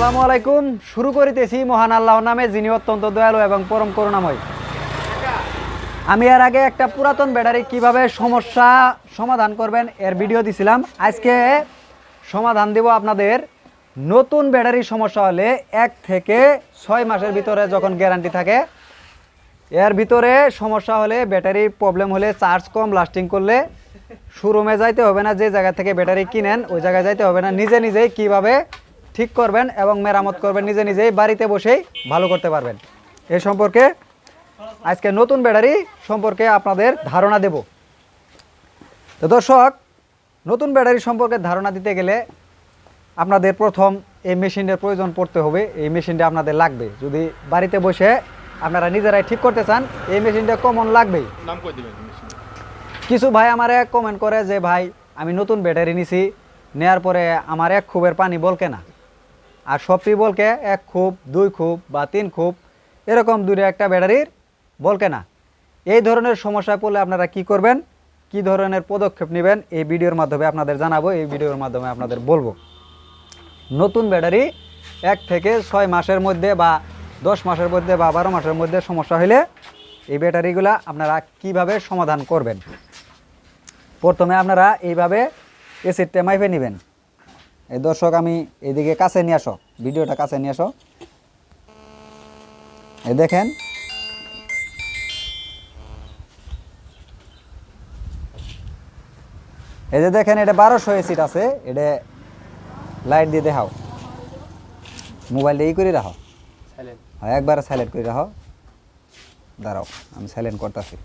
আসসালামু আলাইকুম। শুরু করিতেছি মহান আল্লাহর নামে, যিনি অত্যন্ত দয়ালু এবং পরম করুণাময়। আমি এর আগে একটা পুরাতন ব্যাটারি কীভাবে সমস্যা সমাধান করবেন এর ভিডিও দিছিলাম। আজকে সমাধান দেব আপনাদের। নতুন ব্যাটারি সমস্যা হলে এক থেকে ছয় মাসের ভিতরে যখন গ্যারান্টি থাকে, এর ভিতরে সমস্যা হলে ব্যাটারি প্রবলেম হলে চার্জ কম, লাস্টিং করলে শোরুমে যাইতে হবে না। যে জায়গা থেকে ব্যাটারি কিনেন, ওই জায়গায় যাইতে হবে না। নিজে নিজেই কীভাবে ঠিক করবেন এবং মেরামত করবেন নিজে নিজেই বাড়িতে বসেই ভালো করতে পারবেন। এ সম্পর্কে আজকে নতুন ব্যাটারি সম্পর্কে আপনাদের ধারণা দেব। তো দর্শক নতুন ব্যাটারি সম্পর্কে ধারণা দিতে গেলে আপনাদের প্রথম এই মেশিনের প্রয়োজন পড়তে হবে এই মেশিনটা আপনাদের লাগবে। যদি বাড়িতে বসে আপনারা নিজেরাই ঠিক করতে চান এই মেশিনটা কমন লাগবেই। কিছু ভাই আমার এক কমেন্ট করে যে ভাই আমি নতুন ব্যাটারি নিছি নেয়ার পরে আমার এক খুবের পানি বলকে না। আর সবটি বলকে এক খুব, দুই খুব বা তিন খুব, এরকম দূরে একটা ব্যাটারির বলকে না। এই ধরনের সমস্যায় পড়লে আপনারা কি করবেন? কি ধরনের পদক্ষেপ নেবেন? এই ভিডিওর মাধ্যমে আপনাদের জানাব, এই ভিডিওর মাধ্যমে আপনাদের বলব। নতুন ব্যাটারি এক থেকে ছয় মাসের মধ্যে বা দশ মাসের মধ্যে বা বারো মাসের মধ্যে সমস্যা হলে এই ব্যাটারিগুলা আপনারা কীভাবে সমাধান করবেন? প্রথমে আপনারা এইভাবে এসিডটা মাইপে নেবেন। এই দর্শক আমি এদিকে কাছে নিয়ে আসো ভিডিওটা কাছে নিয়ে আসো। এই দেখেন। এই যে দেখেন এটা বারোশো সিট আছে এটা লাইট দিয়ে দেখাও। মোবাইলটা ই করে রাখো। হ্যাঁ একবার সাইলেন্ট করে রাখো। দাঁড়াও আমি সাইলেন্ট করতেছি।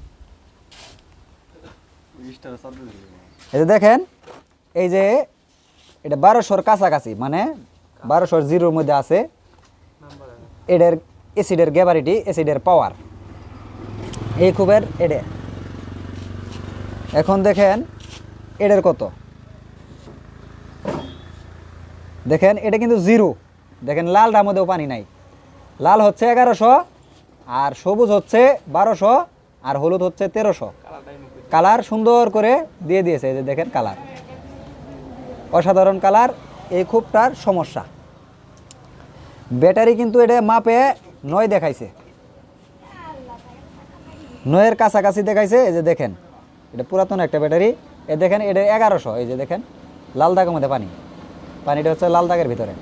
এই যে দেখেন এই যে এটা বারোশোর কাছাকাছি মানে বারোশোর জিরোর মধ্যে আছে। এটার অ্যাসিডের গ্যাবারিটি অ্যাসিডের পাওয়ার এই খুবের এডে এখন দেখেন এডের কত? দেখেন, এটা কিন্তু জিরো। দেখেন, লালটার মধ্যেও পানি নাই। লাল হচ্ছে এগারোশো, আর সবুজ হচ্ছে বারোশো, আর হলুদ হচ্ছে তেরোশো। কালার সুন্দর করে দিয়ে দিয়েছে, এই যে দেখেন, কালার। অসাধারণ কালার, এই খুবটার সমস্যা। ব্যাটারি কিন্তু এটা মাপে নয় দেখাইছে। নয়ের কাছাকাছি দেখাইছে, এই যে দেখেন, এটা পুরাতন একটা ব্যাটারি। এ দেখেন, এটা এগারোশো, এই যে দেখেন, লাল দাগের মধ্যে পানি। পানিটা হচ্ছে লাল দাগের ভিতরে।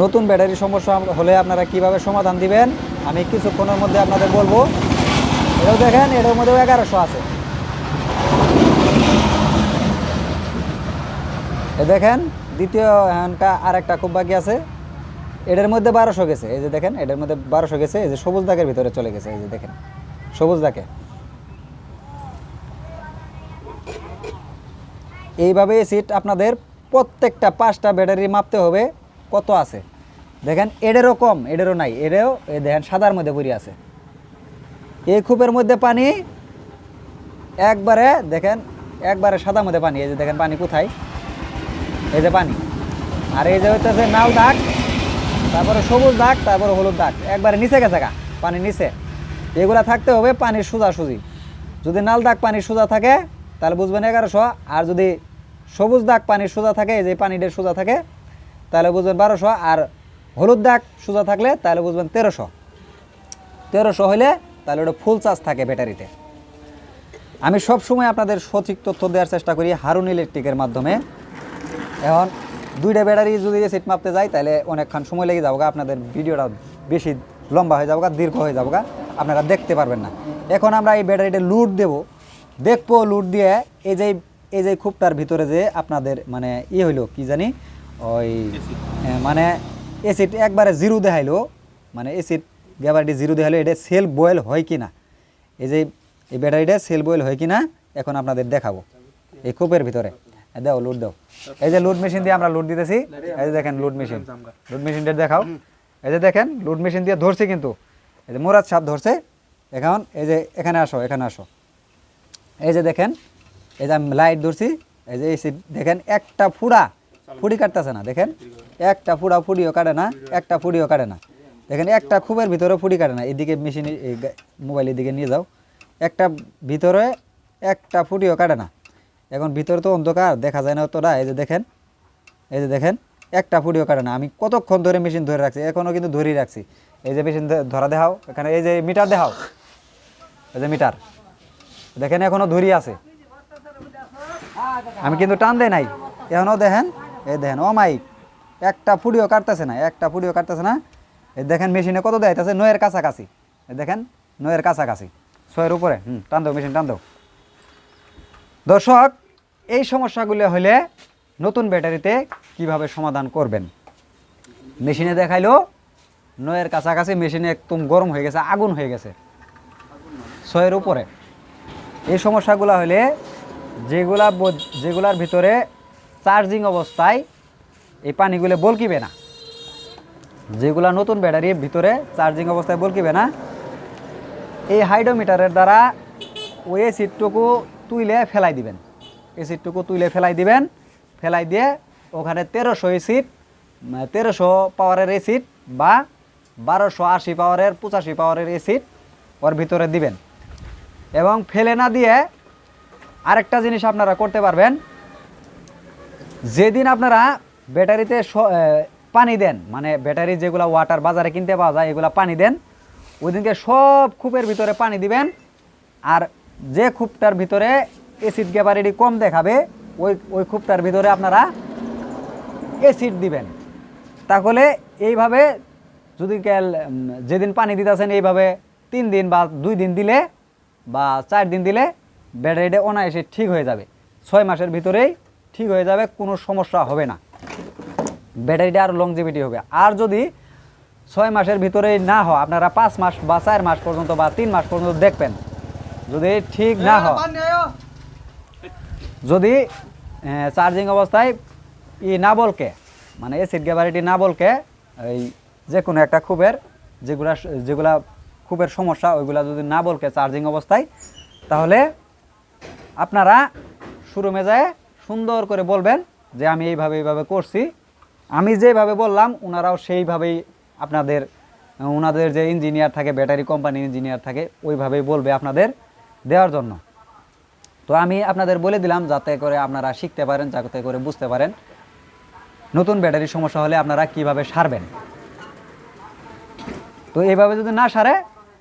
নতুন ব্যাটারি সমস্যা হলে আপনারা কীভাবে সমাধান দিবেন, আমি কিছুক্ষণের মধ্যে আপনাদের বলব। এটাও দেখেন, এটার মধ্যেও এগারোশো আছে। এ দেখেন, দ্বিতীয় এখানকা আর একটা খুব বাকি আছে। এটার মধ্যে বারোশো গেছে। এই যে দেখেন, এটার মধ্যে বারোশো গেছে। এই যে সবুজ দাগের ভিতরে চলে গেছে। এই যে দেখেন, সবুজ দাগে। এইভাবে সিট আপনাদের প্রত্যেকটা পাঁচটা ব্যাটারি মাপতে হবে, কত আছে? দেখেন এডেরও কম এডেরও নাই এডেও এই দেখেন, সাদার মধ্যে পড়ে আছে। এই কূপের মধ্যে পানি, একবারে দেখেন, একবারে সাদার মধ্যে পানি। এই যে দেখেন, পানি কোথায়? এই যে পানি। আর এই যে হইতেছে নাল দাগ, তারপরে সবুজ দাগ, তারপরে হলুদ দাগ। একবারে নিচে গেছে গা, পানি নিচে। এগুলা থাকতে হবে পানির সোজাসুজি। যদি নাল দাগ পানির সোজা থাকে, তাহলে বুঝবেন এগারোশো। আর যদি সবুজ দাগ পানির সোজা থাকে, এই যে পানিটা সোজা থাকে, তাহলে বুঝবেন বারোশো। আর হলুদ দাগ সোজা থাকলে, তাহলে বুঝবেন তেরোশো। তেরোশো হলে তাহলে ওটা ফুল চার্জ থাকে ব্যাটারিতে। আমি সব সময় আপনাদের সঠিক তথ্য দেওয়ার চেষ্টা করি হারুন ইলেকট্রিকের মাধ্যমে। এখন দুইটা ব্যাটারি যদি সেট মাপতে যাই তাহলে অনেকক্ষণ সময় লেগে যাব আপনাদের ভিডিওটা বেশি লম্বা হয়ে যাব দীর্ঘ হয়ে যাব আপনারা দেখতে পারবেন না। এখন আমরা এই ব্যাটারিটা লুট দেব। দেখব লুট দিয়ে এই যে এই যে খুবটার ভিতরে যে আপনাদের মানে ই হইল, কি জানি, ওই মানে এসিড একবারে জিরো দেখাইলো মানে এসিড ব্যাপারটি জিরো দেখাইলো, এটা সেল বয়েল হয় কি না এই যে, এই ব্যাটারিটা সেল বয়েল হয় কি না এখন আপনাদের দেখাবো, এই কূপের ভিতরে। দাও লোড দাও। এই যে লোড মেশিন দিয়ে আমরা লোড দিতেছি, এই যে দেখেন লোড মেশিন লোড মেশিনটা দেখাও। এই যে দেখেন লোড মেশিন দিয়ে ধরছি কিন্তু। এই যে মোরাদ সাপ ধরছে। এখন এই যে এখানে আসো এখানে আসো। এই যে দেখেন, এই যে আমি লাইট ধরছি, এই যে এসি দেখেন একটা ফুড়া ফুড়ি কাটতেছে না, দেখেন। একটা ফুড়া ফুড়িও কাটে না, একটা ফুড়িও কাটে না। দেখেন, একটা খুবের ভিতরে ফুড়ি কাটে না। এদিকে মেশিন মোবাইলের দিকে নিয়ে যাও। একটা ভিতরে একটা ফুটিও কাটে না। এখন ভিতরে তো অন্ধকার, দেখা যায় না অতটা। এই যে দেখেন, এই যে দেখেন, একটা ফুটিও কাটে না। আমি কতক্ষণ ধরে মেশিন ধরে রাখছি? এখনও কিন্তু ধরেই রাখছি। এই যে মেশিন ধরা দেখাও, এখানে এই যে মিটার দেখাও। এই যে মিটার দেখেন এখনও ধরি আছে। আমি কিন্তু টান দেয় নাই। এখনও দেখেন, এই দেখেন, ও মাই, একটা ফুডিও কাটতেছে না, একটা ফুডিও কাটতেছে না। এই দেখেন মেশিনে কত দেখাইতেছে নয়ের কাছাকাছি। দেখেন, নয়ের কাছাকাছি। ছয়ের উপরে। হুম, টান দাও মেশিন টান দাও। দর্শক এই সমস্যাগুলো হলে নতুন ব্যাটারিতে কীভাবে সমাধান করবেন? মেশিনে দেখাইলো, নয়ের কাছাকাছি মেশিনে একদম গরম হয়ে গেছে, আগুন হয়ে গেছে। ছয়ের উপরে। এই সমস্যাগুলো হলে যেগুলা যেগুলার ভিতরে চার্জিং অবস্থায় এই পানিগুলো বলকিবে না। যেগুলা নতুন ব্যাটারির ভিতরে চার্জিং অবস্থায় বলকিবে না, এই হাইড্রোমিটারের দ্বারা ওই সিটটুকু তুইলে ফেলাই দিবেন। এসিডটুকু তুলে ফেলাই দিবেন। ফেলাই দিয়ে ওখানে তেরোশো এসিড তেরোশো পাওয়ারের এসিড বা বারোশো আশি পাওয়ারের পঁচাশি পাওয়ারের এসিড ওর ভিতরে দিবেন। এবং ফেলে না দিয়ে আরেকটা জিনিস আপনারা করতে পারবেন। যেদিন আপনারা ব্যাটারিতে পানি দেন মানে ব্যাটারি যেগুলো ওয়াটার বাজারে কিনতে পাওয়া যায়, এগুলো পানি দেন ওই দিনকে সব কূপের ভিতরে পানি দিবেন। আর যে কূপটার ভিতরে এসিড গ্যাবারিটি কম দেখাবে, ওই ওই কূপটার ভিতরে আপনারা এসিড দিবেন। তাহলে এইভাবে যদি কেল যেদিন পানি দিতেছেন এইভাবে তিন দিন বা দুই দিন দিলে বা চার দিন দিলে ব্যাটারিটা অনায়াসে ঠিক হয়ে যাবে। ছয় মাসের ভিতরেই ঠিক হয়ে যাবে, কোনো সমস্যা হবে না। ব্যাটারিটা আরও লংজিভিটি হবে। আর যদি ছয় মাসের ভিতরেই না হয়, আপনারা পাঁচ মাস বা চার মাস পর্যন্ত বা তিন মাস পর্যন্ত দেখবেন, যদি ঠিক না হয়। যদি চার্জিং অবস্থায় ই না বলকে মানে এসিড গ্যাবারিটি না বলকে, এই যে কোনো একটা খুবের, যেগুলা যেগুলা খুবের সমস্যা, ওইগুলা যদি না বলকে চার্জিং অবস্থায়, তাহলে আপনারা শোরুমে যায় সুন্দর করে বলবেন যে আমি এইভাবে এইভাবে করছি। আমি যেভাবে বললাম ওনারাও সেইভাবেই আপনাদের ওনাদের যে ইঞ্জিনিয়ার থাকে ব্যাটারি কোম্পানির ইঞ্জিনিয়ার থাকে, ওইভাবেই বলবে আপনাদের দেওয়ার জন্য। তো আমি আপনাদের বলে দিলাম যাতে করে আপনারা শিখতে পারেন, যাতে করে বুঝতে পারেন নতুন ব্যাটারির সমস্যা হলে আপনারা কীভাবে সারবেন। তো এইভাবে যদি না সারে,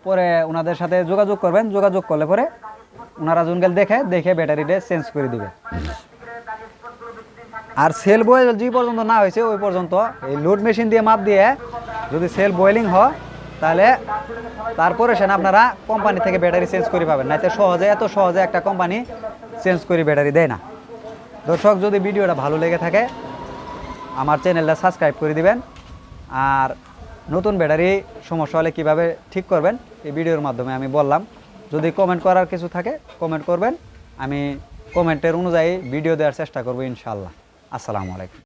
পরে ওনাদের সাথে যোগাযোগ করবেন। যোগাযোগ করলে পরে ওনারা জুনগেল দেখে দেখে ব্যাটারিটা চেঞ্জ করে দিবে। আর সেল বয়েল যে পর্যন্ত না হয়েছে, ওই পর্যন্ত এই লোড মেশিন দিয়ে মাপ দিয়ে যদি সেল বয়েলিং হয় তাহলে তারপরে সেন আপনারা কোম্পানি থেকে ব্যাটারি চেঞ্জ করে পাবেন। নাইতে সহজে, এত সহজে একটা কোম্পানি চেঞ্জ করে ব্যাটারি দেয় না। দর্শক, যদি ভিডিওটা ভালো লেগে থাকে, আমার চ্যানেলটা সাবস্ক্রাইব করে দিবেন। আর নতুন ব্যাটারি সমস্যা হলে কীভাবে ঠিক করবেন, এই ভিডিওর মাধ্যমে আমি বললাম। যদি কমেন্ট করার কিছু থাকে কমেন্ট করবেন। আমি কমেন্টের অনুযায়ী ভিডিও দেওয়ার চেষ্টা করব ইনশাল্লাহ আসসালামু আলাইকুম।